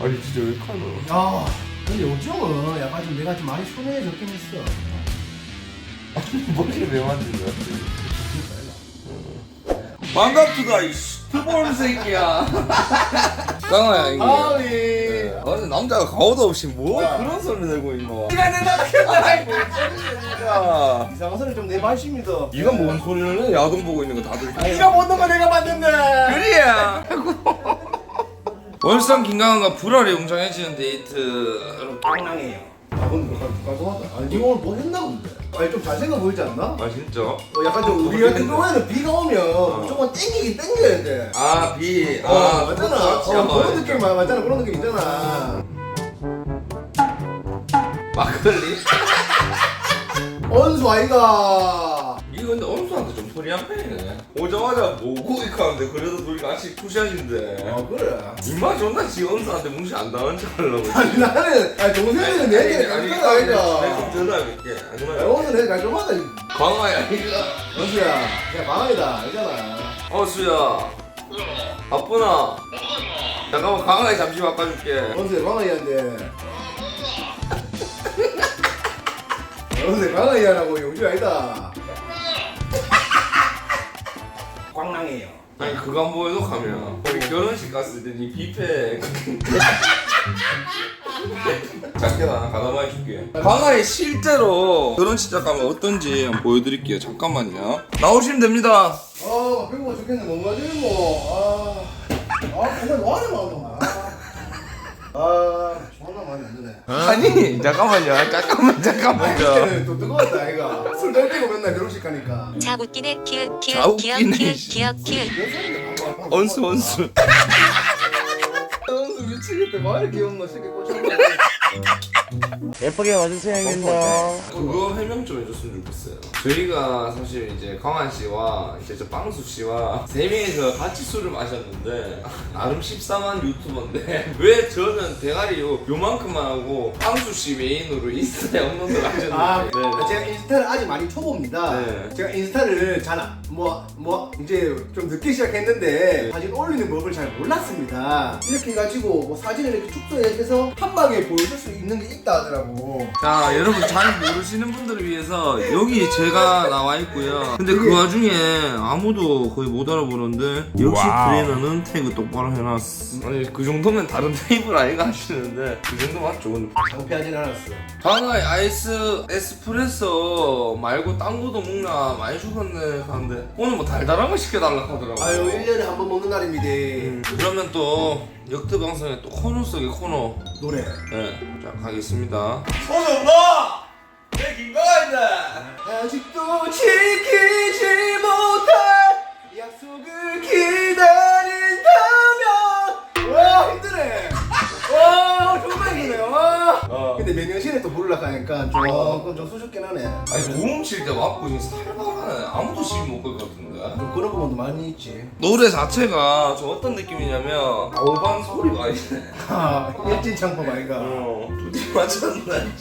아니 진짜 왜 카노? 야 근데 요즘은 약간 좀 내가 좀 많이 순해졌긴 했어 머리를 왜 만든 거야? 반갑다 이 슈퍼볼 새끼야. 깡아야 이게. 아니 아니 남자가 가오도 없이 뭐 그런 소리 내고 있노? 시간 소리야. 이상한 소리 좀 내마십니다 네가 뭔 소리를 내? 야동 보고 있는 거 다들. 네가 못는 거 내가 봤는데 그래야. 월성 김강환과 불알이 웅장해지는 데이트로 아 근데 깔끔하다 아니 니 오늘 뭐 했나 본데 아니 좀 잘생겨 보이지 않나? 아 진짜? 어, 약간 좀 우리 같은 경우에는 비가 오면 무조건 땡기긴 땡겨야 돼 아 비. 어, 아 맞잖아. 그렇지. 어, 그런 어, 느낌 맞- 맞잖아. 그런 느낌 있잖아. 막걸리. 언수 아이가. 좀 소리한 편이네. 오자마자 뭐고 이렇게 하는데 그래도 둘이 같이 투샷인데. 어 그래. 입맛 존나 지 엄수한테 뭉치 안 당한 척 하려고. 아니 나는 아니 동생이는 내 얘기를 깔끔하다 내가 아이가. 좀 전화할게. 야, 아줌마. 오늘 내 깔끔하다. 이 광아야 이거. 언수야. 야 방아이다. 알잖아. 어 수야. 바쁘나? 잠깐만 강아지 잠시 바꿔줄게. 언수야 방아이한테. 언수야 방아이하라고 용주 아니다. 꽝랑해요. 아니 그거 한번 해도 가면 우리 결혼식 갔을 때 니 뷔페 작게 하나 가다마 해줄게 강아지 실제로 결혼식 가면 어떤지 한번 보여드릴게요 잠깐만요 나오시면 됩니다 아 배고파 죽겠네. 뭔가 지금 뭐. 아. 아 정말 뭐하는 마음이야. 아 존나 마음에 안 드네. 아니 잠깐만요 잠깐만 잠깐만요 그때는 또 뜨거웠다 덜끼고 가니까. 자 웃기네. 키읔 자, 키읔 기역 웃기네, 키읔 씨. 방금 방금 원수 원수. 원수 미치겠다. 뭐 이렇게 귀엽노 새끼 꽂혔나 예쁘게 와주세요 형님들. 그거 해명 좀 해줬으면 좋겠어요. 저희가 사실 이제 강한 씨와 이제 저 빵수 씨와 세 명이서 같이 술을 마셨는데 나름 14만 유튜버인데 왜 저는 대가리 요 요만큼만 하고 빵수 씨 메인으로 인스타에 업로드를 하셨는지. 아 네. 제가 인스타를 아직 많이 초보입니다 네. 제가 인스타를 잘 뭐뭐 뭐 이제 좀 늦게 시작했는데 사진 올리는 법을 잘 몰랐습니다 이렇게 해가지고 뭐 사진을 이렇게 축소해서 한 방에 보여줄 수 있는 게 있다 하더라고 자 여러분 잘 모르시는 분들을 위해서 여기 제가 나와 있고요. 근데 그 와중에 아무도 거의 못 알아보는데 역시 트레이너는 태그 똑바로 해놨어. 아니 그 정도면 다른 테이블 아이가 하시는데 그 정도 맞죠? 근데 장피하진 않았어 강화의 아이스 에스프레소 말고 딴 거도 먹나 많이 죽었네 하는데 오늘 뭐 달달한 거 시켜달라 하더라고 아유 1년에 한 번 먹는 날입니다 음, 그러면 또 역트 방송의 또 코너 속의 코너 노래 네, 자 가겠습니다 손을 놔! 내 김강 아직도 지키지 못할 약속을 기다린다면. 와 힘드네. 와 정말 힘드네 와. 어. 근데 명년신에 또 하니까 조금 좀 수줍긴 하네. 아니 고음 칠 때 왔고 지금 살벌하네. 아무도 시비 못걸것 같은데. 좀 그런 부분도 많이 있지. 노래 자체가 좀 어떤 느낌이냐면 오반 소리가 있네. 아 일진 창법 아이가. 어 두디 맞췄네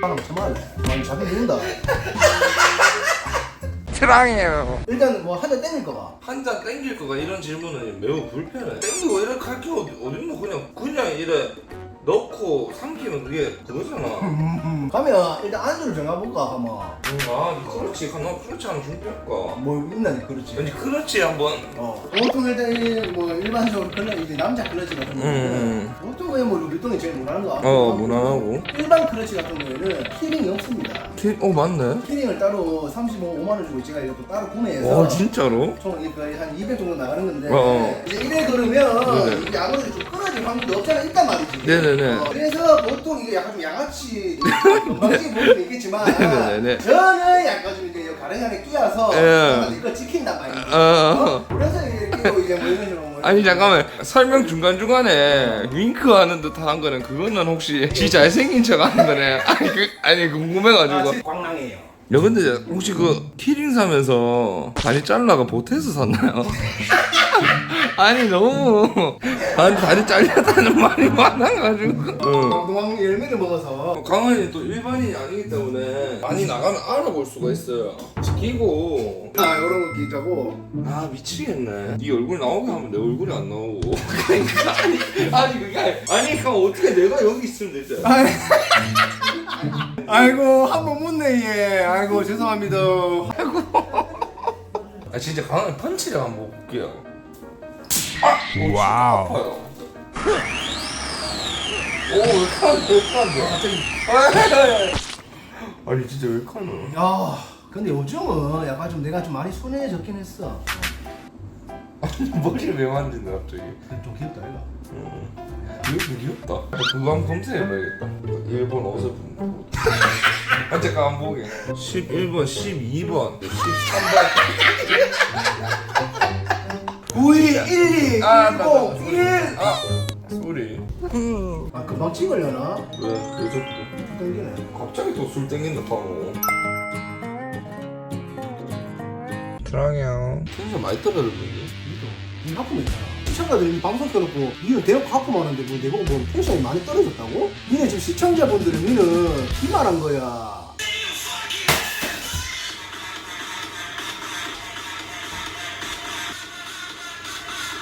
사람 참하네 많이 잡히 는다. 사랑해요. 일단 뭐 한 잔 땡길 거봐. 한잔 땡길 거가 이런 질문은 매우 불편해. 땡기고 이렇게 할게 어디 어딨노? 그냥 그냥 이래 넣고 삼키면 그게 그거잖아. 음, 가면 일단 안주를 정해볼까 한번 아 그렇지. 나 그렇지 않으면 준비할까. 뭐 있나 그렇지 왠지 그렇지 한번. 어, 보통 일단 이 뭐 일반적으로 클러 이제 남자 클러치 같은 경우는 음. 보통 그냥 뭐 루비통이 제일 무난한 거어 무난하고. 일반 클러치 같은 경우에는 키링이 없습니다. 어 맞네. 키링을 따로 35, 5만 원 주고 제가 이것도 따로 구매해서 어 진짜로? 총 이게 거의 한 200 정도 나가는 건데 어, 어. 이제 이래 그러면 네네. 이게 아무래도 좀 끊어질 확률이 없잖아 있단 말이지. 네네 네. 어, 그래서 보통 이게 약간 좀 양아치 건방지게 보일 수는 있겠지만 네네네. 저는 약간 좀 이제 가랭이에 끼어서 예. 이걸 지킨단 말이지. 어, 어. 어? 그래서 이게 끼고 이제 뭐 이런 식으로 뭐 아니 잠깐만 설명 중간 중간에 윙크하는 듯한 거는 그거는 혹시 지 잘생긴 척하는 거네. 아니 그 아니 궁금해가지고. 꽝랑해요. 야 근데 혹시 그 키링 사면서 다리 잘라가 보태서 샀나요? 아니 너무. 나한테 다리 잘렸다는 말이 많아가지고. 응. 동동 열매를 먹어서. 강한이 또 일반인이 아니기 때문에 많이 나가면 알아볼 수가 있어요. 지키고. 아 이런 거 끼자고? 아 미치겠네. 네 얼굴 나오게 하면 내 얼굴이 안 나오고. 그러니까 아니 아니 그게 아니 아니 그럼 어떻게 내가 여기 있으면 되지 아이, 아이고 한 번 묻네 얘. 아이고 죄송합니다. 아 진짜 강한 펀치를 한번 볼게요 와우. 아파요. 오왜 카는데 왜 카는데 아니 진짜 왜 카노 야 근데 요즘은 약간 좀 내가 좀 많이 순해졌긴 했어. 머리를 왜 만진다 갑자기? 좀 귀엽다 이거. 왜 귀엽다. 그거 한번 검색해봐야겠다. 일본 어서 분 아, 잠깐 한번 보게. 11번 12번. 13번 9 2 1 2 아, 1 맞다, 0 맞다. 1아 소리. 아 금방 찍으려나? 왜? 늦었고 땡기네. 갑자기 또 술 땡긴다 바로 사랑해요. 텐션 많이 떨어졌는데? 니 하품 있잖아. 시청자들이 이 방송 켜놓고 니는 대놓고 하품하는데 뭐 내가 뭐 텐션이 많이 떨어졌다고? 니네 지금 시청자분들은 니는 기만한 거야